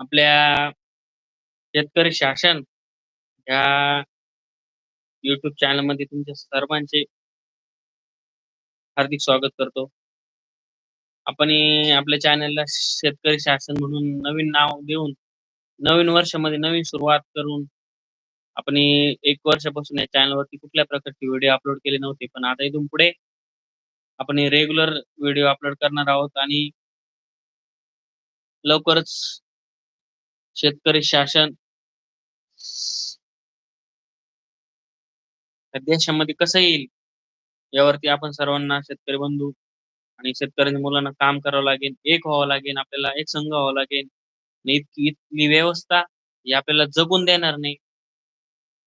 आपल्या शेतकरी शासन या युट्यूब चॅनलमध्ये तुमच्या सर्वांचे हार्दिक स्वागत करतो. आपण आपल्या चॅनलला शेतकरी शासन म्हणून नवीन नाव देऊन नवीन वर्षामध्ये नवीन सुरुवात करून आपण एक वर्षापासून या चॅनलवरती कुठल्या प्रकारचे व्हिडिओ अपलोड केले नव्हते पण आता इथून पुढे आपण रेग्युलर व्हिडिओ अपलोड करणार आहोत आणि लवकरच शेतकरी शासन देशामध्ये कसं येईल? यावरती आपण सर्वांना शेतकरी बंधू आणि शेतकऱ्यांच्या मुलांना काम करावं लागेल एक व्हावं लागेल आपल्याला एक संघ व्हावं लागेल. इतकी इतकी व्यवस्था ही आपल्याला जगून देणार नाही.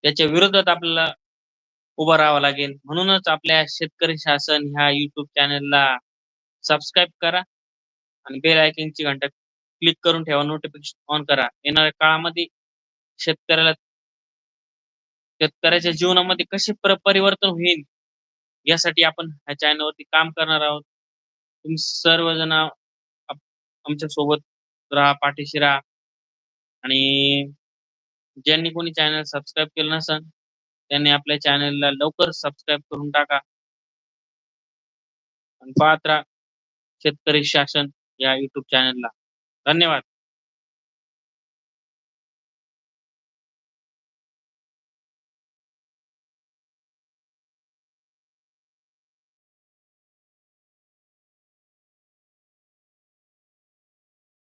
त्याच्या विरोधात आपल्याला उभं राहावं लागेल. म्हणूनच आपल्या शेतकरी शासन ह्या युट्यूब चॅनलला सबस्क्राईब करा आणि बेल आयकनची घंटा क्लिक करून ठेवा नोटिफिकेशन ऑन करा. येणाऱ्या काळामध्ये शेतकऱ्याला शेतकऱ्याच्या जीवनामध्ये कसे परिवर्तन होईल यासाठी आपण ह्या चॅनलवरती काम करणार आहोत. तुम्ही सर्वजण आमच्यासोबत राहा पाठीशी राहा. आणि ज्यांनी कोणी चॅनल सबस्क्राईब केलं नसेल त्यांनी आपल्या चॅनलला लवकर सबस्क्राईब करून टाका. आणि पाहत राहा शेतकरी शासन या युट्यूब चॅनलला धन्यवाद.